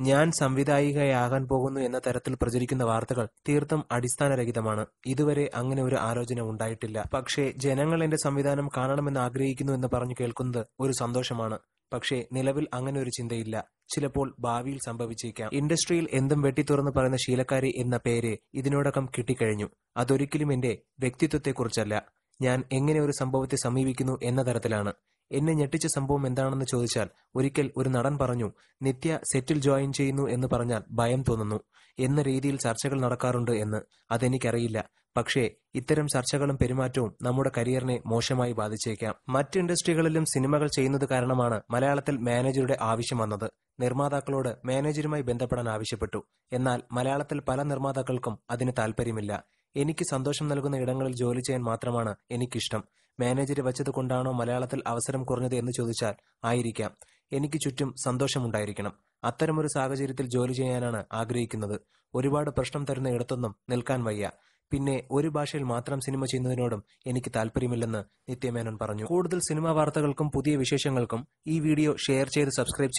ഞാൻ സംവിധായികയാകാൻ പോകുന്നു എന്ന തരത്തിൽ പ്രചരിക്കുന്ന വാർത്തകൾ തീർത്തും അടിസ്ഥാനരഹിതമാണ്. ഇതുവരെ അങ്ങനെ ഒരു ആലോചന ഉണ്ടായിട്ടില്ല. പക്ഷേ ജനങ്ങൾ എന്റെ സംവിധാനം കാണണമെന്ന് ആഗ്രഹിക്കുന്നു എന്ന് പറഞ്ഞു കേൾക്കുന്നത് ഒരു സന്തോഷമാണ്. പക്ഷേ നിലവിൽ അങ്ങനെ ഒരു ചിന്തയില്ല. ചിലപ്പോൾ ഭാവിയിൽ സംഭവിച്ചേക്കാം. ഇൻഡസ്ട്രിയിൽ എന്തും വെട്ടിത്തുറന്ന് പറയുന്ന ശീലക്കാരി എന്ന പേര് ഇതിനോടകം കിട്ടിക്കഴിഞ്ഞു. അതൊരിക്കലും എന്റെ വ്യക്തിത്വത്തെക്കുറിച്ചല്ല. ഞാൻ എങ്ങനെ ഒരു സംഭവത്തെ സമീപിക്കുന്നു എന്ന തരത്തിലാണ്. എന്നെ ഞെട്ടിച്ച സംഭവം എന്താണെന്ന് ചോദിച്ചാൽ ഒരിക്കൽ ഒരു നടൻ പറഞ്ഞു നിത്യ സെറ്റിൽ ജോയിൻ ചെയ്യുന്നു എന്ന് പറഞ്ഞാൽ ഭയം തോന്നുന്നു. എന്ന രീതിയിൽ ചർച്ചകൾ നടക്കാറുണ്ട് എന്ന്. അതെനിക്കറിയില്ല. പക്ഷേ ഇത്തരം ചർച്ചകളും പെരുമാറ്റവും നമ്മുടെ കരിയറിനെ മോശമായി ബാധിച്ചേക്കാം. മറ്റ് ഇൻഡസ്ട്രികളിലും സിനിമകൾ ചെയ്യുന്നത് കാരണമാണ് മലയാളത്തിൽ മാനേജറുടെ ആവശ്യം വന്നത്. നിർമ്മാതാക്കളോട് മാനേജരുമായി ബന്ധപ്പെടാൻ ആവശ്യപ്പെട്ടു. എന്നാൽ മലയാളത്തിൽ പല നിർമ്മാതാക്കൾക്കും അതിന് താല്പര്യമില്ല എനിക്ക് സന്തോഷം നൽകുന്ന ഇടങ്ങളിൽ ജോലി ചെയ്യാൻ മാത്രമാണ് എനിക്കിഷ്ടം. മാനേജരെ വച്ചത് കൊണ്ടാണോ മലയാളത്തിൽ അവസരം കുറഞ്ഞത് എന്ന് ചോദിച്ചാൽ ആയിരിക്കാം. എനിക്ക് ചുറ്റും സന്തോഷമുണ്ടായിരിക്കണം. അത്തരമൊരു സാഹചര്യത്തിൽ ജോലി ചെയ്യാനാണ് ആഗ്രഹിക്കുന്നത്. ഒരുപാട് പ്രശ്നം തരുന്ന ഇടത്തൊന്നും നിൽക്കാൻ വയ്യ. പിന്നെ ഒരു ഭാഷയിൽ മാത്രം സിനിമ ചെയ്യുന്നതിനോടും എനിക്ക് താല്പര്യമില്ലെന്ന് നിത്യമേനോൻ പറഞ്ഞു. കൂടുതൽ സിനിമാ വാർത്തകൾക്കും പുതിയ വിശേഷങ്ങൾക്കും ഈ വീഡിയോ ഷെയർ ചെയ്ത് സബ്സ്ക്രൈബ്